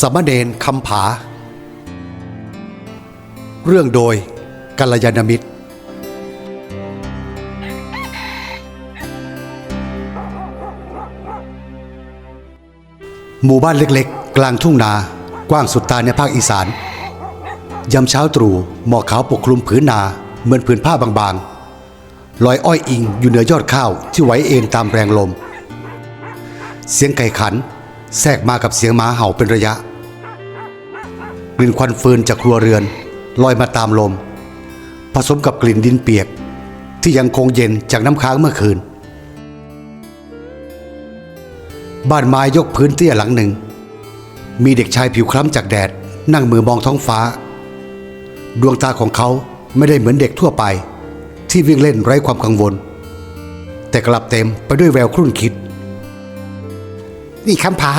สมเณรคำผา เรื่องโดยกัลยาณมิตร หมู่บ้านเล็กๆ กลางทุ่งนา กว้างสุดตาในภาคอีสาน ยามเช้าตรู่หมอกขาวปกคลุมผืนนา เหมือนผืนผ้าบางๆ ลอยอ้อยอิงอยู่เหนือยอดข้าวที่ไหวเอ็นตามแรงลม เสียงไก่ขันแทรกมากับเสียงหมาเห่าเป็นระยะ กลิ่นควันฟืนจากครัวเรือนลอยมาตามลม ผสมกับกลิ่นดินเปียก ที่ยังคงเย็นจากน้ำค้างเมื่อคืน บ้านไม้ยกพื้นเตี้ยหลังหนึ่ง มีเด็กชายผิวคล้ำจากแดด นั่งมือมองท้องฟ้า ดวงตาของเขาไม่ได้เหมือนเด็กทั่วไป ที่วิ่งเล่นไร้ความกังวล แต่กลับเต็มไปด้วยแววครุ่นคิด นี่คำผา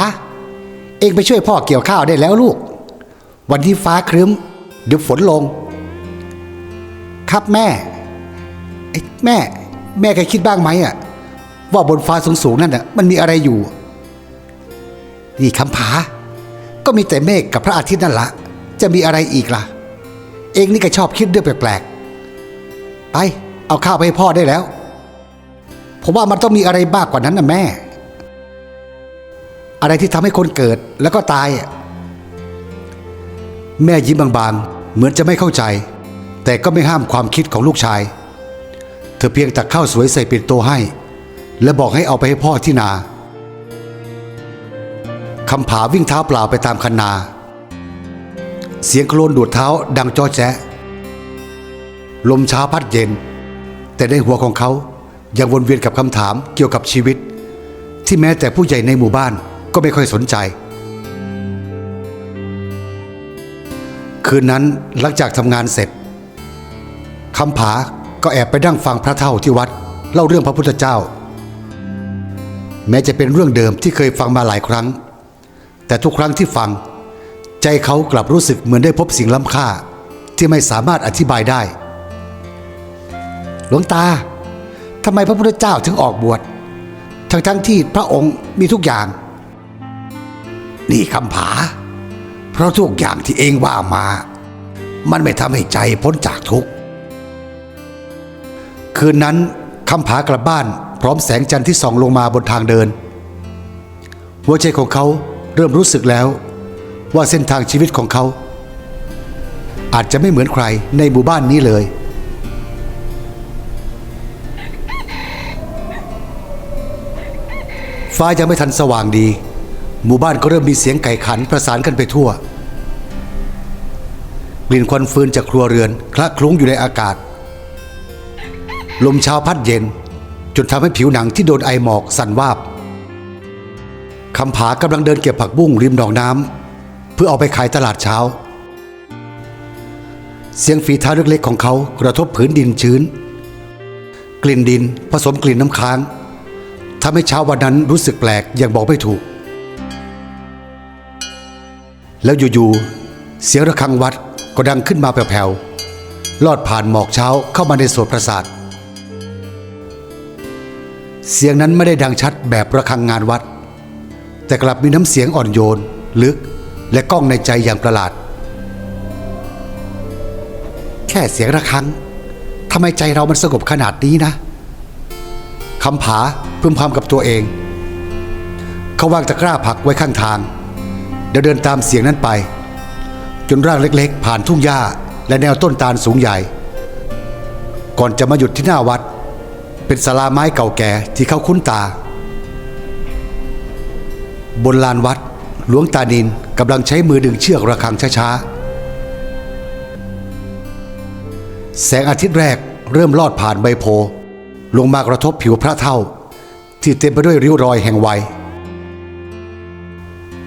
เองไปช่วยพ่อเกี่ยวข้าวได้แล้วลูก วันที่ฟ้าครึ้ม เดี๋ยวฝนลง ครับแม่เอ้แม่ แม่เคยคิดบ้างไหมอะ ว่าบนฟ้าสูงๆนั่นน่ะมันมีอะไรอยู่นี่คำผา ก็มีแต่เมฆกับพระอาทิตย์นั่นละ จะมีอะไรอีกล่ะ เองนี่ก็ชอบคิดเรื่องแปลกๆ ไป เอาข้าวไปให้พ่อได้แล้ว ผมว่ามันต้องมีอะไรมากกว่านั้นนะแม่ อะไรที่ทำให้คนเกิดแล้วก็ตายอะ แม่ยิ้มบางๆ เหมือนจะไม่เข้าใจ แต่ก็ไม่ห้ามความคิดของลูกชาย เธอเพียงตักข้าวสวยใส่ปิ่นโตให้ และบอกให้เอาไปให้พ่อที่นาคำผาวิ่งเท้าเปล่าไปตามคันนา เสียงโคลนดูดเท้าดังจอแจ๊ะ ลมเช้าพัดเย็น แต่ในหัวของเขายังวนเวียนกับคำถามเกี่ยวกับชีวิต ที่แม้แต่ผู้ใหญ่ในหมู่บ้านก็ไม่ค่อยสนใจ คืนนั้นหลังจากทำงานเสร็จคำผาก็แอบไปนั่งฟังพระเท่าที่วัด เล่าเรื่องพระพุทธเจ้า แม้จะเป็นเรื่องเดิมที่เคยฟังมาหลายครั้ง แต่ทุกครั้งที่ฟัง ใจเขากลับรู้สึกเหมือนได้พบสิ่งล้ำค่าที่ไม่สามารถอธิบายได้ หลวงตาทำไมพระพุทธเจ้าถึงออกบวชทั้งทั้งๆที่พระองค์มีทุกอย่าง นี่คำผา ราะทุกอย่างที่เองว่ามา มันไม่ทำให้ใจพ้นจากทุกข์ คืนนั้นคำผากลับบ้าน พร้อมแสงจันทร์ที่ส่องลงมาบนทางเดิน หัวใจของเขาเริ่มรู้สึกแล้ว ว่าเส้นทางชีวิตของเขา อาจจะไม่เหมือนใครในหมู่บ้านนี้เลยฟ้ายังไม่ทันสว่างดี หมู่บ้านก็เริ่มมีเสียงไก่ขันประสานกันไปทั่ว กลิ่นควันฟืนจากครัวเรือนคละคลุ้งอยู่ในอากาศ ลมเช้าพัดเย็น จนทำให้ผิวหนังที่โดนไอหมอกสั่นวาบคำผากำลังเดินเก็บผักบุ้งริมหนองน้ำเพื่อเอาไปขายตลาดเช้า เสียงฝีเท้าเล็กๆของเขากระทบผืนดินชื้น กลิ่นดินผสมกลิ่นน้ำค้างทำให้เช้าวันนั้นรู้สึกแปลกอย่างบอกไม่ถูก แล้วอยู่ๆเสียงระฆังวัด ก็ดังขึ้นมาแผ่วๆลอดผ่านหมอกเช้าเข้ามาในโสตประสาท เสียงนั้นไม่ได้ดังชัดแบบระฆังงานวัด แต่กลับมีน้ำเสียงอ่อนโยน ลึกและก้องในใจอย่างประหลาด แค่เสียงระฆังทำไมใจเรามันสงบขนาดนี้นะคำผาพึมพำกับตัวเอง เขาวางตะกร้าผักไว้ข้างทาง เดี๋ยวเดินตามเสียงนั้นไป จนร่างเล็กๆ ผ่านทุ่งหญ้า และแนวต้นตาลสูงใหญ่ ก่อนจะมาหยุดที่หน้าวัด เป็นศาลาไม้เก่าแก่ที่เขาคุ้นตา บนลานวัดหลวงตานินกำลังใช้มือดึงเชือกระฆังช้าๆ แสงอาทิตย์แรกเริ่มลอดผ่านใบโพ ลงมากระทบผิวพระเท่า ที่เต็มไปด้วยริ้วรอยแห่งวัย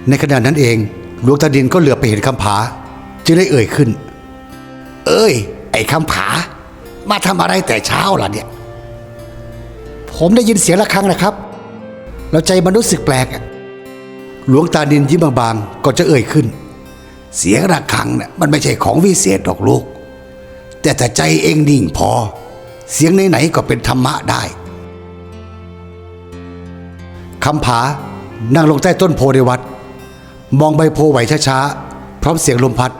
ในขณะนั้นเองหลวงตาดินก็เหลือบไปเห็นคำผา จึงได้เอ่ยขึ้น เอ้ย ไอ้คำผา มาทำอะไรแต่เช้าล่ะเนี่ย ผมได้ยินเสียงะระฆังนะครับ แล้วใจมันรู้สึกแปลกหลวงตาดินยิ้มบางๆก่อนจะเอ่ยขึ้น เสียงระฆังน่ะมันไม่ใช่ของวิเศษหรอกลูก แต่ถ้าใจเองนิ่งพอ เสียงไหนๆก็เป็นธรรมะได้คำผานั่งลงใต้ต้นโพในวัด มองใบโพไหวช้าๆ พร้อมเสียงลมพัด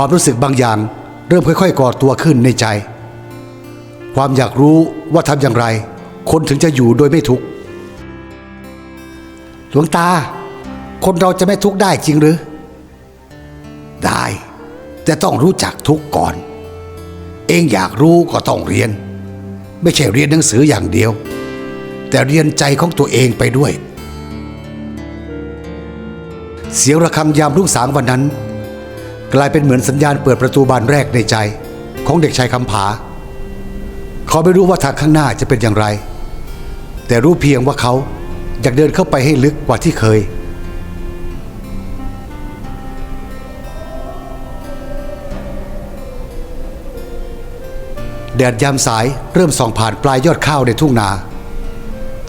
ความรู้สึกบางอย่าง เริ่มค่อยๆก่อตัวขึ้นในใจ ความอยากรู้ว่าทำอย่างไร คนถึงจะอยู่โดยไม่ทุกข์หลวงตา คนเราจะไม่ทุกข์ได้จริงหรือ ได้ แต่ต้องรู้จักทุกข์ก่อน เองอยากรู้ก็ต้องเรียน ไม่ใช่เรียนหนังสืออย่างเดียว แต่เรียนใจของตัวเองไปด้วย เสียงระฆังยามรุ่งสางวันนั้น กลายเป็นเหมือนสัญญาณเปิดประตูบานแรกในใจ ของเด็กชายคำผา เขาไม่รู้ว่าทางข้างหน้าจะเป็นอย่างไร แต่รู้เพียงว่าเขาอยากเดินเข้าไปให้ลึกกว่าที่เคย แดดยามสายเริ่มส่องผ่านปลายยอดข้าวในทุ่งนา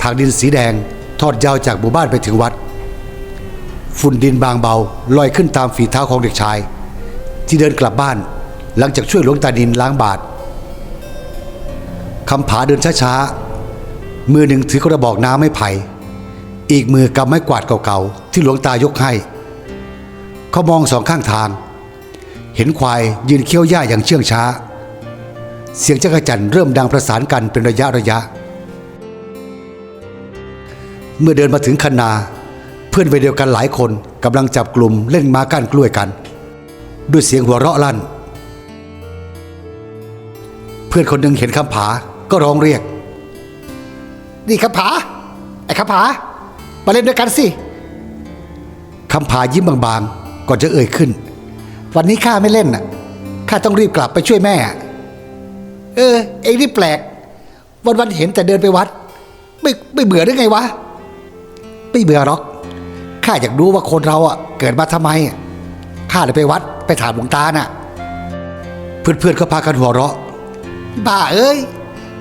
ทางดินสีแดงทอดยาวจากหมู่บ้านไปถึงวัด ฝุ่นดินบางเบาลอยขึ้นตามฝีเท้าของเด็กชาย ที่เดินกลับบ้าน หลังจากช่วยหลวงตาดินล้างบาทคำผาเดินช้าๆ มือหนึ่งถือกระบอกน้ำไม้ไผ่ อีกมือกำไม้กวาดเก่าๆ ที่หลวงตายกให้ เขามองสองข้างทาง เห็นควายยืนเคี้ยวหญ้าอย่างเชื่องช้า เสียงจักรจันเริ่มดังประสานกันเป็นระยะระยะ เมื่อเดินมาถึงคันนา เพื่อนวัยเดียวกันหลายคนกำลังจับกลุ่มเล่นมาก้านกล้วยกัน ด้วยเสียงหัวเราะลั่น เพื่อนคนหนึ่งเห็นคำผาก็ร้องเรียก นี่คำผา ไอ้คำผา มาเล่นด้วยกันสิคำผายิ้มบางๆ ก่อนจะเอ่ยขึ้น วันนี้ข้าไม่เล่นน่ะข้าต้องรีบกลับไปช่วยแม่ เออ เองนี่แปลก วันวันๆเห็นแต่เดินไปวัด ไม่ไม่เบื่อหรือไงวะ ไม่เบื่อหรอก ข้าอยากรู้ว่าคนเราอะ เกิดมาทำไม ข้าเลยไปวัด ไปถามหลวงตาน่ะ เพื่อนๆก็พากันหัวเราะ บ้าเอ้ย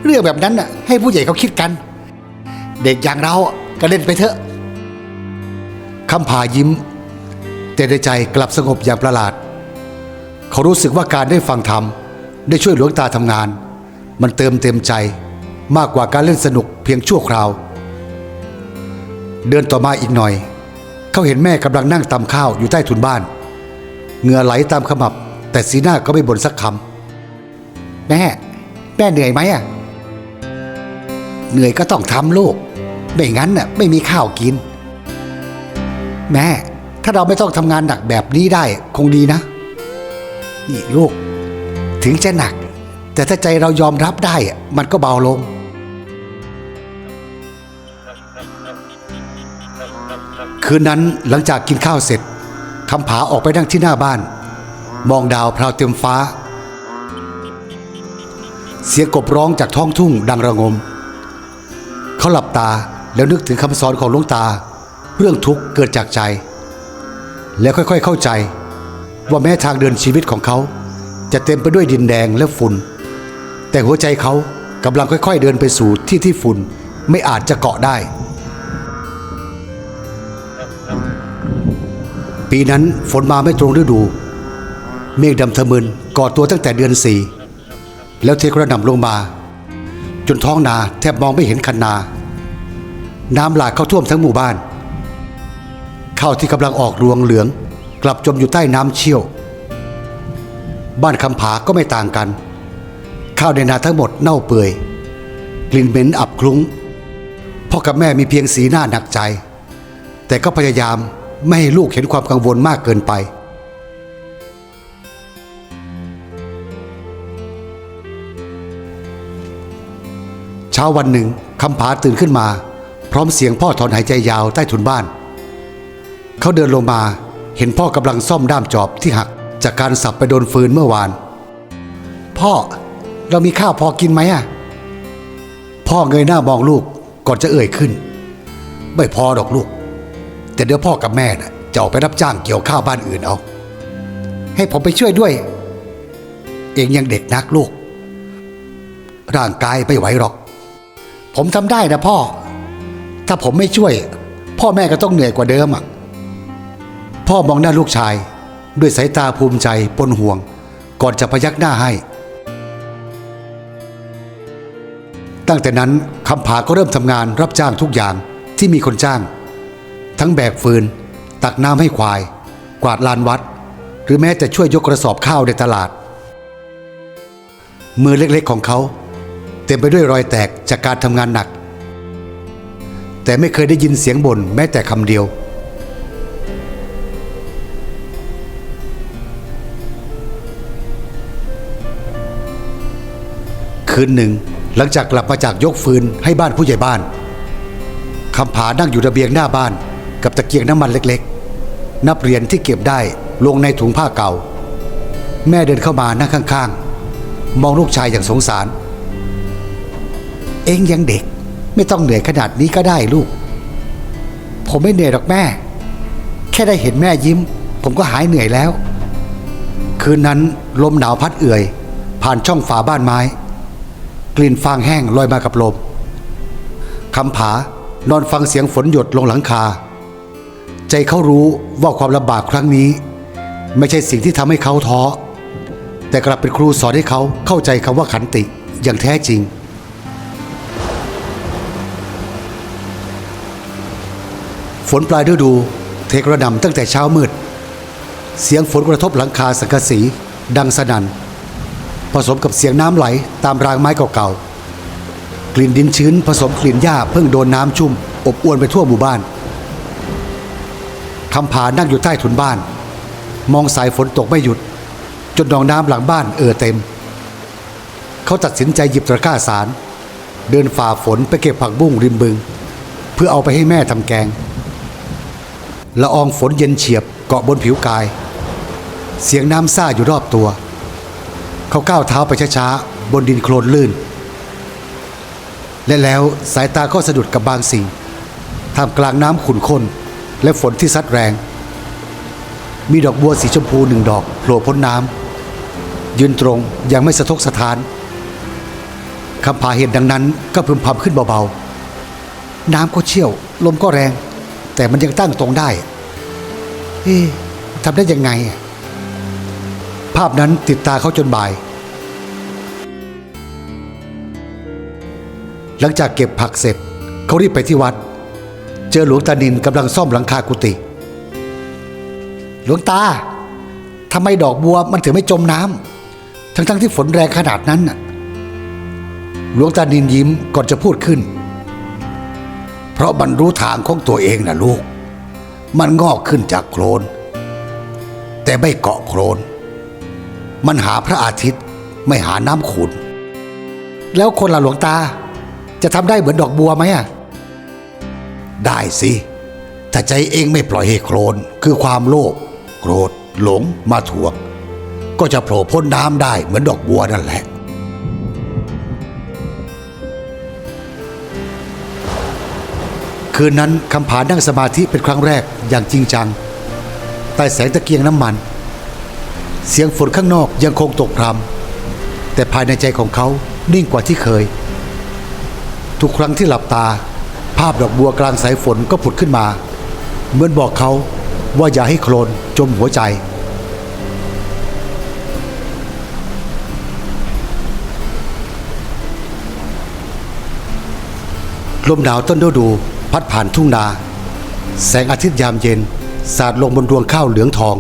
เรื่องแบบนั้นน่ะ ให้ผู้ใหญ่เขาคิดกัน เด็กอย่างเราอะก็เล่นไปเถอะคำผายิ้ม แต่ในใจกลับสงบอย่างประหลาด เขารู้สึกว่าการได้ฟังธรรม ได้ช่วยหลวงตาทำงาน มันเติมเต็มใจมากกว่าการเล่นสนุกเพียงชั่วคราว เดินต่อมาอีกหน่อย เขาเห็นแม่กำลังนั่งตำข้าวอยู่ใต้ถุนบ้าน เหงื่อไหลตามขมับ แต่สีหน้าก็ไม่บ่นสักคำ แม่ แม่เหนื่อยไหมอะ เหนื่อยก็ต้องทำลูก ไม่งั้นน่ะไม่มีข้าวกิน แม่ ถ้าเราไม่ต้องทำงานหนักแบบนี้ได้คงดีนะ นี่ลูก ถึงจะหนัก แต่ถ้าใจเรายอมรับได้อะมันก็เบาลงคืนนั้นหลังจากกินข้าวเสร็จ คำผาออกไปนั่งที่หน้าบ้าน มองดาวพราวเต็มฟ้า เสียงกบร้องจากท้องทุ่งดังระงม เขาหลับตาแล้วนึกถึงคำสอนของหลวงตา เรื่องทุกข์เกิดจากใจ แล้วค่อยๆเข้าใจ ว่าแม้ทางเดินชีวิตของเขา จะเต็มไปด้วยดินแดงและฝุ่น แต่หัวใจเขากำลังค่อย ๆ เดินไปสู่ที่ที่ฝุ่นไม่อาจจะเกาะได้ ปีนั้นฝนมาไม่ตรงฤดู เมฆดำทะมึนก่อตัวตั้งแต่เดือนสี่แล้วเทกระหน่ำลงมา จนท้องนาแทบมองไม่เห็นคันนา น้ำหลากเข้าท่วมทั้งหมู่บ้าน ข้าวที่กำลังออกรวงเหลือง กลับจมอยู่ใต้น้ำเชี่ยว บ้านคำผาก็ไม่ต่างกัน ข้าวในนาทั้งหมดเน่าเปื่อย กลิ่นเหม็นอับคลุ้งพ่อกับแม่มีเพียงสีหน้าหนักใจ แต่ก็พยายาม ไม่ให้ลูกเห็นความกังวลมากเกินไป เช้าวันหนึ่งคำผาตื่นขึ้นมา พร้อมเสียงพ่อถอนหายใจยาวใต้ถุนบ้าน เขาเดินลงมาเห็นพ่อกำลังซ่อมด้ามจอบที่หักจากการสับไปโดนฟืนเมื่อวาน พ่อเรามีข้าวพอกินไหมอะ พ่อเงยหน้ามองลูกก่อนจะเอ่ยขึ้น ไม่พอดอกลูก แต่เดี๋ยวพ่อกับแม่น่ะจะออกไปรับจ้างเกี่ยวข้าวบ้านอื่นเอา ให้ผมไปช่วยด้วย เองยังเด็กนักลูก ร่างกายไม่ไหวหรอก ผมทำได้นะพ่อ ถ้าผมไม่ช่วย พ่อแม่ก็ต้องเหนื่อยกว่าเดิมอะ พ่อมองหน้าลูกชาย ด้วยสายตาภูมิใจปนห่วง ก่อนจะพยักหน้าให้ ตั้งแต่นั้นคำผาก็เริ่มทำงานรับจ้างทุกอย่างที่มีคนจ้าง ทั้งแบกฟืน ตักน้ำให้ควาย กวาดลานวัด หรือแม้แต่ช่วยยกกระสอบข้าวในตลาด มือเล็กๆของเขา เต็มไปด้วยรอยแตกจากการทำงานหนัก แต่ไม่เคยได้ยินเสียงบ่นแม้แต่คำเดียวคืนหนึ่งหลังจากกลับมาจากยกฟืนให้บ้านผู้ใหญ่บ้าน คำผานั่งอยู่ระเบียงหน้าบ้าน กับตะเกียงน้ำมันเล็กๆ นับเหรียญที่เก็บได้ลงในถุงผ้าเก่า แม่เดินเข้ามานั่งข้างๆ มองลูกชายอย่างสงสาร เองยังเด็กไม่ต้องเหนื่อยขนาดนี้ก็ได้ลูก ผมไม่เหนื่อยหรอกแม่ แค่ได้เห็นแม่ยิ้ม ผมก็หายเหนื่อยแล้ว คืนนั้นลมหนาวพัดเอื่อย ผ่านช่องฝาบ้านไม้ กลิ่นฟางแห้งลอยมากับลมคำผานอนฟังเสียงฝนหยดลงหลังคา ใจเขารู้ว่าความลำบากครั้งนี้ ไม่ใช่สิ่งที่ทำให้เขาท้อ แต่กลับเป็นครูสอนให้เขาเข้าใจคำว่าขันติอย่างแท้จริง ฝนปลายฤดู เทกระหนำตั้งแต่เช้ามืด เสียงฝนกระทบหลังคาสังกะสี ดังสนั่นผสมกับเสียงน้ำไหลตามรางไม้เก่าๆ กลิ่นดินชื้นผสมกลิ่นหญ้าเพิ่งโดนน้ำชุ่ม อบอวนไปทั่วหมู่บ้าน คำผานั่งอยู่ใต้ถุนบ้าน มองสายฝนตกไม่หยุด จนหนองน้ำหลังบ้านเอ่อเต็ม เขาตัดสินใจหยิบตะกร้าสาร เดินฝ่าฝนไปเก็บผักบุ้งริมบึง เพื่อเอาไปให้แม่ทำแกงละอองฝนเย็นเฉียบเกาะบนผิวกาย เสียงน้ำซ่าอยู่รอบตัว เขาก้าวเท้าไปช้าๆ บนดินโคลนลื่น และแล้วสายตาก็สะดุดกับบางสิ่งท่ามกลางน้ำขุ่นข้น และฝนที่ซัดแรง มีดอกบัวสีชมพูหนึ่งดอกโผล่พ้นน้ำยืนตรงยังไม่สะทกสะท้านคำพาเห็นดังนั้นก็พึมพำขึ้นเบาๆ น้ำก็เชี่ยว ลมก็แรง แต่มันยังตั้งตรงได้เอ๊ทำได้ยังไง ภาพนั้นติดตาเขาจนบ่าย หลังจากเก็บผักเสร็จ เขารีบไปที่วัด เจอหลวงตานินกำลังซ่อมหลังคากุฏิหลวงตาทำไมดอกบัวมันถึงไม่จมน้ำทั้งๆที่ฝนแรงขนาดนั้นน่ะหลวงตานินยิ้มก่อนจะพูดขึ้น เพราะมันรู้ทางของตัวเองนะลูก มันงอกขึ้นจากโคลน แต่ไม่เกาะโคลน มันหาพระอาทิตย์ไม่หาน้ำขุนแล้วคนละหลวงตาจะทำได้เหมือนดอกบัวไหมอะ ได้สิถ้าใจเองไม่ปล่อยให้โคลนคือความโลภโกรธหลงมาถ่วง ก็จะโผล่พ้นน้ำได้เหมือนดอกบัวนั่นแหละ คืนนั้นคำผานั่งสมาธิเป็นครั้งแรกอย่างจริงจังใต้แสงตะเกียงน้ำมัน เสียงฝนข้างนอกยังคงตกพรำแต่ภายในใจของเขานิ่งกว่าที่เคย ทุกครั้งที่หลับตา ภาพดอกบัวกลางสายฝนก็ผุดขึ้นมา เหมือนบอกเขาว่าอย่าให้โคลนจมหัวใจ ลมหนาวต้นฤดูพัดผ่านทุ่งนา แสงอาทิตย์ยามเย็น สาดลงบนรวงข้าวเหลืองทอง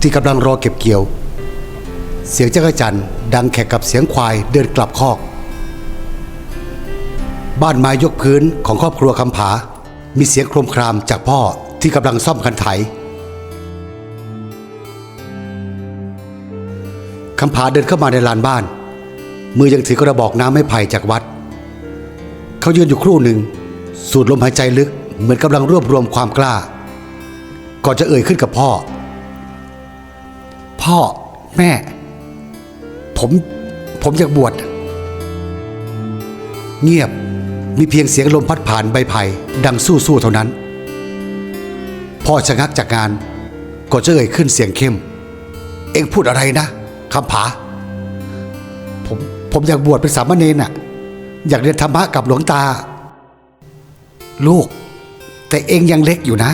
ที่กำลังรอเก็บเกี่ยว เสียงจักรจันดังแขกกับเสียงควายเดินกลับคอก บ้านไม้ยกพื้นของครอบครัวคำผา มีเสียงโครมครามจากพ่อที่กำลังซ่อมคันไถคำผาเดินเข้ามาในลานบ้าน มือยังถือกระบอกน้ำไม้ไผ่จากวัด เขายืนอยู่ครู่หนึ่ง สูดลมหายใจลึกเหมือนกำลังรวบรวมความกล้า ก่อนจะเอ่ยขึ้นกับพ่อ พ่อแม่ ผมผมอยากบวชเงียบ มีเพียงเสียงลมพัดผ่านใบไผ่ดังสู้ๆเท่านั้น พ่อชะงักจากงานก่อนจะเอ่ยขึ้นเสียงเข้ม เอ็งพูดอะไรนะคำผา ผมผมอยากบวชเป็นสามเณรน่ะ อยากเรียนธรรมะกับหลวงตา ลูก แต่เองยังเล็กอยู่นะ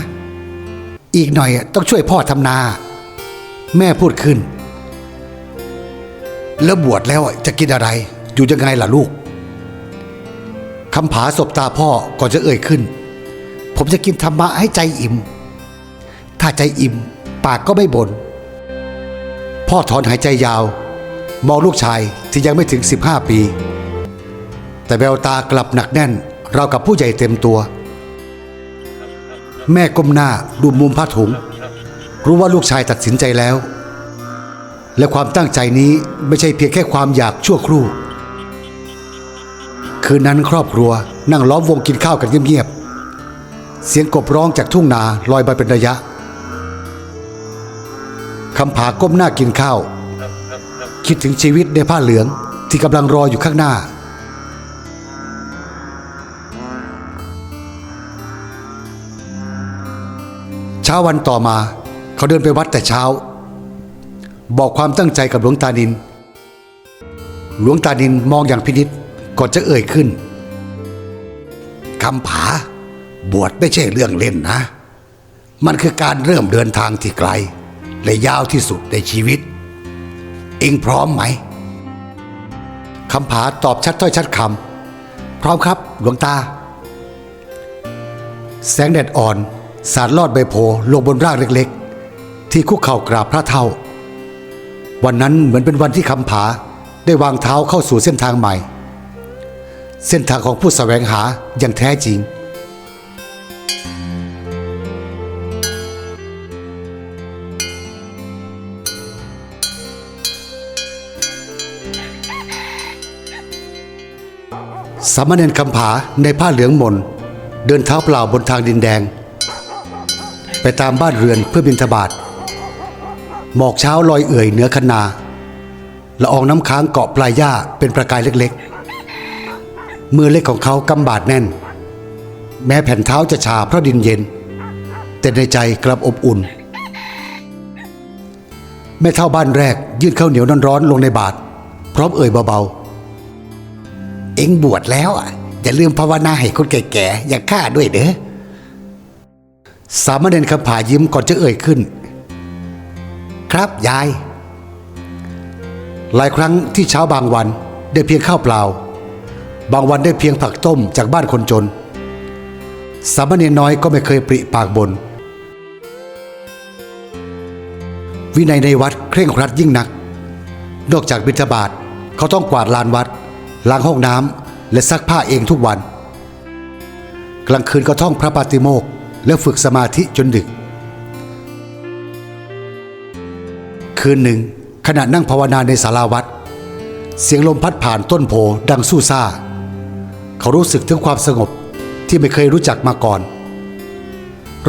อีกหน่อยต้องช่วยพ่อทำนา แม่พูดขึ้น แล้วบวชแล้วจะกินอะไร อยู่ยังไงล่ะลูก คำผาสบตาพ่อก่อนจะเอ่ยขึ้น ผมจะกินธรรมะให้ใจอิ่ม ถ้าใจอิ่ม ปากก็ไม่บน่นพ่อถอนหายใจยาว มองลูกชายที่ยังไม่ถึง 15 ปี แต่แววตากลับหนักแน่นเราวกับผู้ใหญ่เต็มตัว แม่ก้มหน้าดูมุมผ้าถุง รู้ว่าลูกชายตัดสินใจแล้ว และความตั้งใจนี้ไม่ใช่เพียงแค่ความอยากชั่วครู่ คืนนั้นครอบครัวนั่งล้อมวงกินข้าวกันเงียบๆ เสียงกบร้องจากทุ่งนาลอยมาเป็นระยะ คำผาก้มหน้ากินข้าว คิดถึงชีวิตในผ้าเหลืองที่กำลังรออยู่ข้างหน้า เช้าวันต่อมาเขาเดินไปวัดแต่เช้า บอกความตั้งใจกับหลวงตานิน หลวงตานินมองอย่างพินิษ ก่อนจะเอ่ยขึ้นคำผาบวชไม่ใช่เรื่องเล่นนะ มันคือการเริ่มเดินทางที่ไกล และยาวที่สุดในชีวิต เองพร้อมไหมคำผาตอบชัดถ้อยชัดคำพร้อมครับหลวงตา แสงแดดอ่อน สาดลอดใบโพลงบนร่างเล็กๆ ที่คุกเข่ากราบพระเท่า วันนั้นเหมือนเป็นวันที่คำผาได้วางเท้าเข้าสู่เส้นทางใหม่ เส้นทางของผู้แสวงหาอย่างแท้จริง สามเณรคำผาในผ้าเหลืองมน เดินเท้าเปล่าบนทางดินแดง ไปตามบ้านเรือนเพื่อบินทบาทหมอกเช้าลอยเอื่อยเหนือคันนาละอองน้ำค้างเกาะปลายหญ้าเป็นประกายเล็กๆ มือเล็กของเขากำบาดแน่น แม้แผ่นเท้าจะชาเพราะดินเย็น แต่ในใจกลับอบอุ่น แม่เท่าบ้านแรกยื่นข้าวเหนียวร้อนๆลงในบาตรพร้อมเอ่ยเบาๆ เอ็งบวชแล้วอะอย่าลืมภาวนาให้คนแก่ๆอย่างข้าด้วยเด้อสามเณรคำผายิ้มก่อนจะเอ่ยขึ้น ครับยาย หลายครั้งที่เช้าบางวันได้เพียงข้าวเปล่า บางวันได้เพียงผักต้มจากบ้านคนจน สามเณรน้อยก็ไม่เคยปริปากบน วินัยในวัดเคร่งครัดยิ่งนัก นอกจากบิณฑบาตเขาต้องกวาดลานวัด ล้างห้องน้ำและซักผ้าเองทุกวัน กลางคืนก็ท่องพระปาติโมกข์และฝึกสมาธิจนดึก คืนหนึ่งขณะนั่งภาวนาในศาลาวัด เสียงลมพัดผ่านต้นโพดังสู้ซ่า เขารู้สึกถึงความสงบที่ไม่เคยรู้จักมาก่อน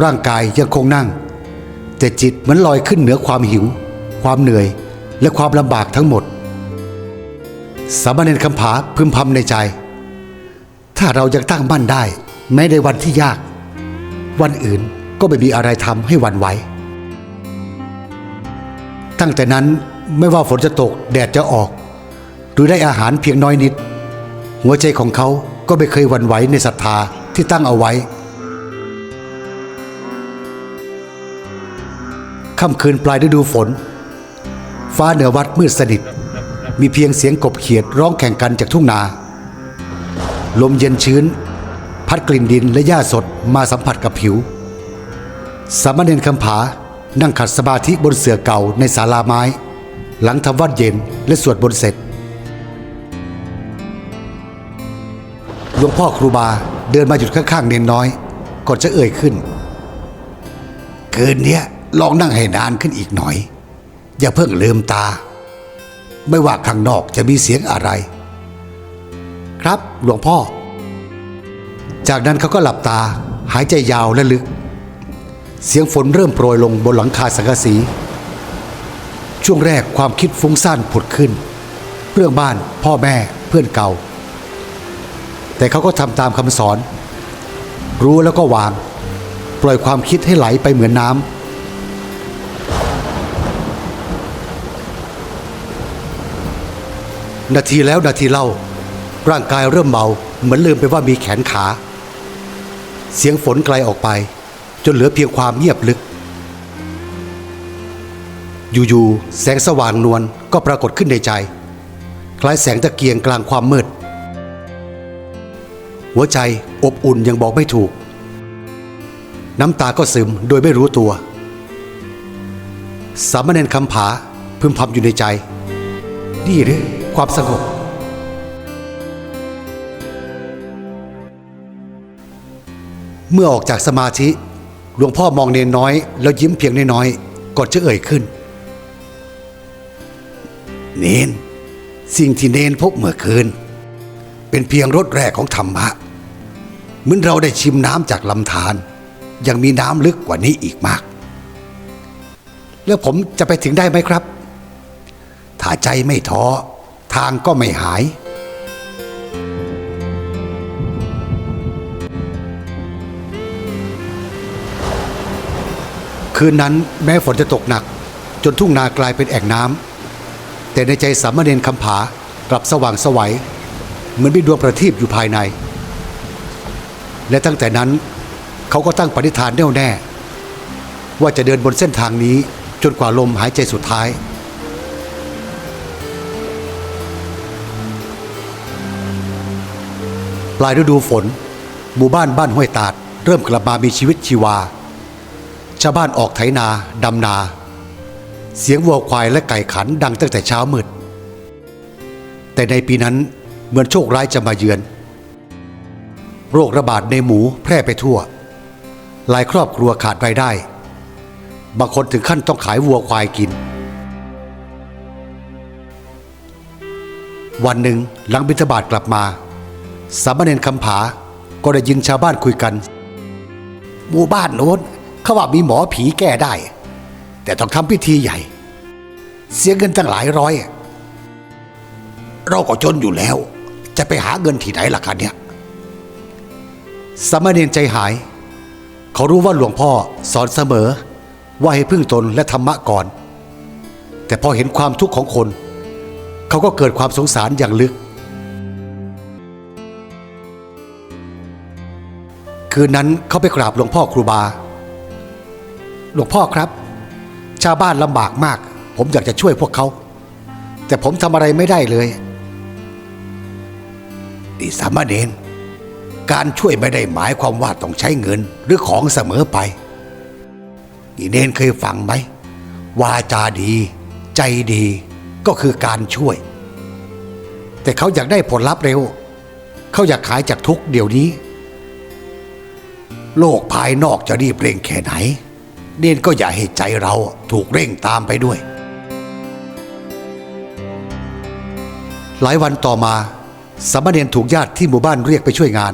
ร่างกายยังคงนั่ง แต่จิตเหมือนลอยขึ้นเหนือความหิว ความเหนื่อยและความลำบากทั้งหมด สามเณรคำผาพึมพำในใจ ถ้าเรายังตั้งมั่นได้แม้ในวันที่ยาก วันอื่นก็ไม่มีอะไรทำให้วันไหวตั้งแต่นั้นไม่ว่าฝนจะตกแดดจะออก หรือได้อาหารเพียงน้อยนิด หัวใจของเขา ก็ไม่เคยหวันไหวในศรัทธาที่ตั้งเอาไว้ ค่ำคืนปลายฤดูฝน ฟ้าเหนือวัดมืดสนิท มีเพียงเสียงกบเขียดร้องแข่งกันจากทุ่งนา ลมเย็นชื้น พัดกลิ่นดินและหญ้าสดมาสัมผัสกับผิว สามเณรคำผานั่งขัดสมาธิบนเสื่อเก่าในศาลาไม้ หลังทำวัดเย็นและสวดบนเสร็จ หลวงพ่อครูบาเดินมาหยุดข้างๆเนนน้อยก่อนจะเอ่ยขึ้น คืนนี้ลองนั่งให้นานขึ้นอีกหน่อย อย่าเพิ่งลืมตา ไม่ว่าข้างนอกจะมีเสียงอะไร ครับหลวงพ่อ จากนั้นเขาก็หลับตาหายใจยาวและลึก เสียงฝนเริ่มโปรยลงบนหลังคาสังกะสี ช่วงแรกความคิดฟุ้งซ่านผุดขึ้น เรื่องบ้านพ่อแม่เพื่อนเก่า แต่เขาก็ทำตามคำสอน รู้แล้วก็วาง ปล่อยความคิดให้ไหลไปเหมือนน้ำนาทีแล้วนาทีเล่า ร่างกายเริ่มเมาเหมือนลืมไปว่ามีแขนขา เสียงฝนไกลออกไป จนเหลือเพียงความเงียบลึก อยู่ๆแสงสว่างนวลก็ปรากฏขึ้นในใจ คล้ายแสงตะเกียงกลางความมืด หัวใจอบอุ่นยังบอกไม่ถูก น้ำตาก็ซึมโดยไม่รู้ตัว สามเณรคำผาพึมพำอยู่ในใจ นี่หรือความสงบ เมื่อออกจากสมาธิหลวงพ่อมองเนนน้อย แล้วยิ้มเพียงน้อยๆก่อนจะเอ่ยขึ้น เนนสิ่งที่เนนพบเมื่อคืน เป็นเพียงรสแรกของธรรมะเหมือนเราได้ชิมน้ำจากลำธารยังมีน้ำลึกกว่านี้อีกมาก แล้วผมจะไปถึงได้ไหมครับ ถ้าใจไม่ท้อทางก็ไม่หาย คืนนั้นแม้ฝนจะตกหนัก จนทุ่งนากลายเป็นแอ่งน้ำแต่ในใจสามเณรคำผากลับสว่างสวัย เหมือนมีดวงประทีปอยู่ภายใน และตั้งแต่นั้นเขาก็ตั้งปณิธานแน่วแน่ ว่าจะเดินบนเส้นทางนี้จนกว่าลมหายใจสุดท้าย ปลายฤดูฝน หมู่บ้านบ้านห้วยตาด เริ่มกลับมามีชีวิตชีวา ชาวบ้านออกไถนาดำนา เสียงวัวควายและไก่ขันดังตั้งแต่เช้ามืดแต่ในปีนั้น เหมือนโชคร้ายจะมาเยือน โรคระบาดในหมูแพร่ไปทั่ว หลายครอบครัวขาดรายได้ บางคนถึงขั้นต้องขายวัวควายกิน วันหนึ่งหลังบิณฑบาตกลับมา สามเณรคำผาก็ได้ยินชาวบ้านคุยกัน หมู่บ้านโน้นเขาว่ามีหมอผีแก้ได้ แต่ต้องทำพิธีใหญ่ เสียเงินตั้งหลายร้อยเราก็จนอยู่แล้ว จะไปหาเงินที่ไหนล่ะคะเนี่ยสามเณรใจหาย เขารู้ว่าหลวงพ่อสอนเสมอว่าให้พึ่งตนและธรรมะก่อน แต่พอเห็นความทุกข์ของคน เขาก็เกิดความสงสารอย่างลึก คืนนั้นเขาไปกราบหลวงพ่อครูบา หลวงพ่อครับ ชาวบ้านลำบากมาก ผมอยากจะช่วยพวกเขา แต่ผมทำอะไรไม่ได้เลย ดิสามเณรการช่วยไม่ได้หมายความว่าต้องใช้เงินหรือของเสมอไป นี่เนนเคยฟังไหม วาจาดี ใจดีก็คือการช่วย แต่เขาอยากได้ผลลัพธ์เร็ว เขาอยากขายจากทุกเดี๋ยวนี้ โลกภายนอกจะรีบเร่งแค่ไหน เนนก็อย่าให้ใจเราถูกเร่งตามไปด้วย หลายวันต่อมา สามเณรถูกญาติที่หมู่บ้านเรียกไปช่วยงาน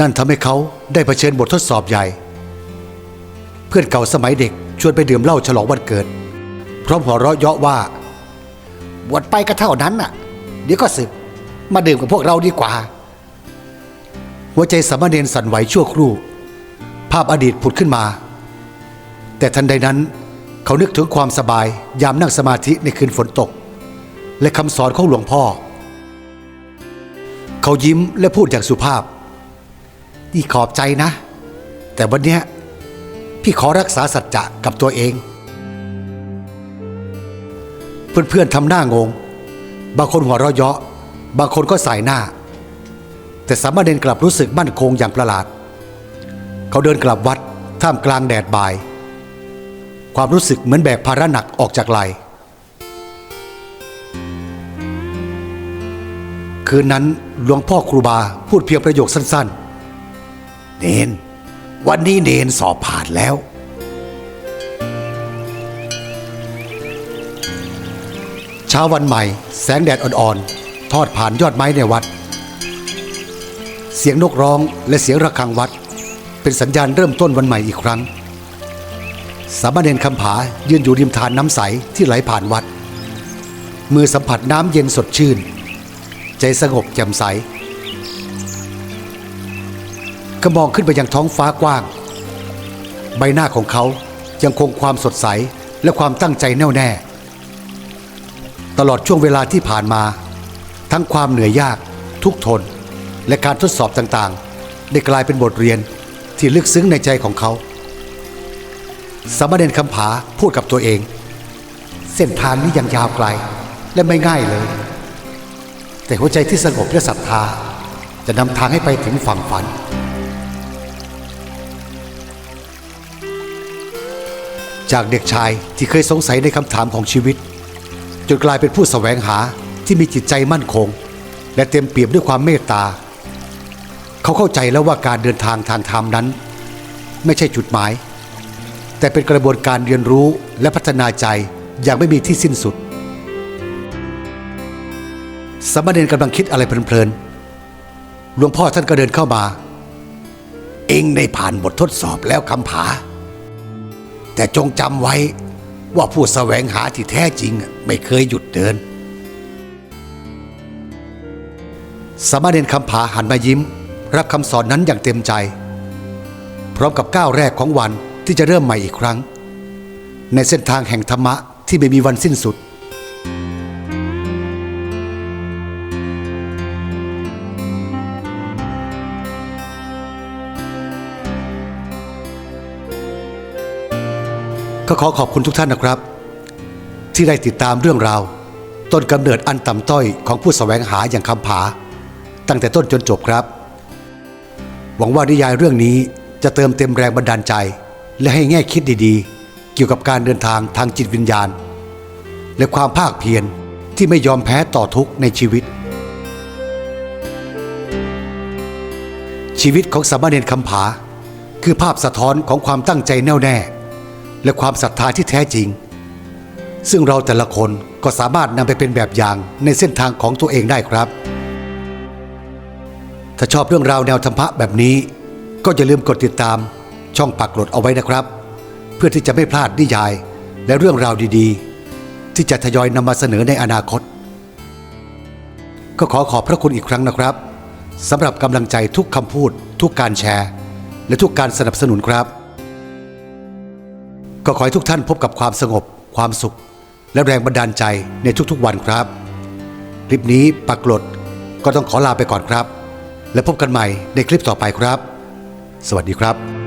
นั่นทำให้เขาได้เผชิญบททดสอบใหญ่ เพื่อนเก่าสมัยเด็กชวนไปดื่มเหล้าฉลองวันเกิด พร้อมหัวเราะเยาะว่า บวชไปก็เท่านั้นน่ะ เดี๋ยวก็สึก มาดื่มกับพวกเราดีกว่า หัวใจสามเณรสั่นไหวชั่วครู่ ภาพอดีตผุดขึ้นมา แต่ทันใดนั้นเขานึกถึงความสบายยามนั่งสมาธิในคืนฝนตก และคำสอนของหลวงพ่อ เขายิ้มและพูดอย่างสุภาพ นี่ขอบใจนะ แต่วันเนี้ยพี่ขอรักษาสัจจะกับตัวเอง เพื่อนๆทำหน้างง บางคนหัวเราะเยาะ บางคนก็สายหน้า แต่สามเณรกลับรู้สึกมั่นคงอย่างประหลาด เขาเดินกลับวัดท่ามกลางแดดบ่าย ความรู้สึกเหมือนแบกภาระหนักออกจากไหลคืนนั้น หลวงพ่อครูบาพูดเพียงประโยคสั้น ๆ เนน วันนี้เนนสอบผ่านแล้ว เช้าวันใหม่ แสงแดดอ่อนๆ ทอดผ่านยอดไม้ในวัด เสียงนกร้องและเสียงระฆังวัด เป็นสัญญาณเริ่มต้นวันใหม่อีกครั้ง สามเณรคำผายืนอยู่ริมทานน้ำใสที่ไหลผ่านวัด มือสัมผัสน้ำเย็นสดชื่น ใจสงบแจ่มใส ก็มองขึ้นไปยังท้องฟ้ากว้าง ใบหน้าของเขายังคงความสดใสและความตั้งใจแน่วแน่ ตลอดช่วงเวลาที่ผ่านมา ทั้งความเหนื่อยยาก ทุกทน และการทดสอบต่างๆ ได้กลายเป็นบทเรียนที่ลึกซึ้งในใจของเขา สามเณรคำผาพูดกับตัวเอง เส้นทางนี้ยังยาวไกลและไม่ง่ายเลย แต่หัวใจที่สงบและศรัทธาจะนำทางให้ไปถึงฝั่งฝัน จากเด็กชายที่เคยสงสัยในคำถามของชีวิต จนกลายเป็นผู้แสวงหาที่มีจิตใจมั่นคง และเต็มเปี่ยมด้วยความเมตตา เขาเข้าใจแล้วว่าการเดินทางทางธรรมนั้น ไม่ใช่จุดหมาย แต่เป็นกระบวนการเรียนรู้และพัฒนาใจอย่างไม่มีที่สิ้นสุด มเณรกำลังคิดอะไรเพลินๆหลวงพ่อท่านก็เดินเข้ามา เองได้ผ่านบททดสอบแล้วคำผา แต่จงจำไว้ว่าผู้แสวงหาที่แท้จริงไม่เคยหยุดเดิน สามเณรคำผาหันมายิ้ม รับคำสอนนั้นอย่างเต็มใจ พร้อมกับก้าวแรกของวันที่จะเริ่มใหม่อีกครั้ง ในเส้นทางแห่งธรรมะที่ไม่มีวันสิ้นสุด ก็ขอขอบคุณทุกท่านนะครับ ที่ได้ติดตามเรื่องราว ต้นกำเนิดอันต่ำต้อยของผู้แสวงหาอย่างคำผา ตั้งแต่ต้นจนจบครับ หวังว่านิยายเรื่องนี้จะเติมเต็มแรงบันดาลใจ และให้แง่คิดดีๆ เกี่ยวกับการเดินทางทางจิตวิญญาณ และความภาคเพียรที่ไม่ยอมแพ้ต่อทุกในชีวิต ชีวิตของสามเณรคำผา คือภาพสะท้อนของความตั้งใจแน่วแน่ และความศรัทธาที่แท้จริง ซึ่งเราแต่ละคนก็สามารถนำไปเป็นแบบอย่างในเส้นทางของตัวเองได้ครับ ถ้าชอบเรื่องราวแนวธรรมะแบบนี้ ก็อย่าลืมกดติดตามช่องปักหลดเอาไว้นะครับ เพื่อที่จะไม่พลาดนิยายและเรื่องราวดี ๆ ที่จะทยอยนำมาเสนอในอนาคต ก็ขอขอบพระคุณอีกครั้งนะครับสำหรับกำลังใจทุกคำพูด ทุกการแชร์ และทุกการสนับสนุนครับ ก็ขอให้ทุกท่านพบกับความสงบ ความสุข และแรงบันดาลใจในทุกๆวันครับ คลิปนี้ปักหลดก็ต้องขอลาไปก่อนครับ และพบกันใหม่ในคลิปต่อไปครับ สวัสดีครับ